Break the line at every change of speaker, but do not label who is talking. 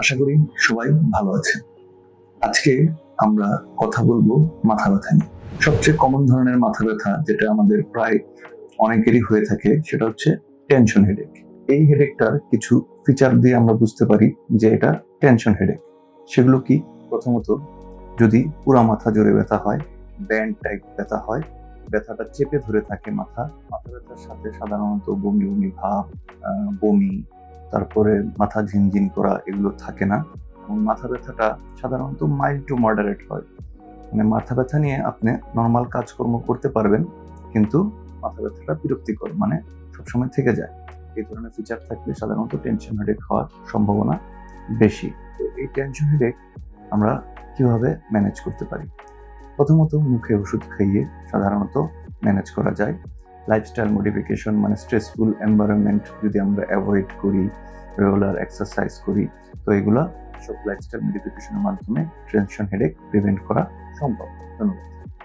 আশা করি সবাই ভালো আছে। আজকে আমরা কথা বলব মাথা ব্যথা নিয়ে। সবচেয়ে কমন ধরনের মাথা ব্যথা যেটা আমাদের প্রায় অনেকেরই হয়ে থাকে, সেটা হচ্ছে টেনশন হেডেক এই হেডেকটার কিছু ফিচার দিয়ে আমরা বুঝতে পারি যে এটা টেনশন হেডেক সেগুলো কি? প্রথমত, যদি পুরা মাথা জুড়ে ব্যথা হয় ব্যান্ড টাইপ ব্যথা হয়, ব্যথাটা চেপে ধরে থাকে মাথা মাথা ব্যথার সাথে সাধারণত বমি বমি ভাব বমি তারপরে মাথা ঝিনঝিন করা এগুলো থাকে না। এবং মাথা ব্যথাটা সাধারণত মাইল্ড টু মডারেট হয়। মানে মাথা ব্যথা নিয়ে আপনি নর্মাল কাজকর্ম করতে পারবেন, কিন্তু মাথা ব্যথাটা বিরক্তিকর মানে সবসময় থেকে যায়। এই ধরনের ফিচার থাকলে সাধারণত টেনশন হেডেক হওয়ার সম্ভাবনা বেশি। তো এই টেনশন হেডেক আমরা কীভাবে ম্যানেজ করতে পারি? প্রথমত মুখে ওষুধ খাইয়ে সাধারণত ম্যানেজ করা যায়। লাইফস্টাইল মডিফিকেশন মানে স্ট্রেসফুল এনভায়রনমেন্ট যদি আমরা অ্যাভয়েড করি রেগুলার এক্সারসাইজ করি, তো এগুলো সব লাইফস্টাইল মডিফিকেশনের মাধ্যমে টেনশন হেডেক প্রিভেন্ট করা সম্ভব। ধন্যবাদ।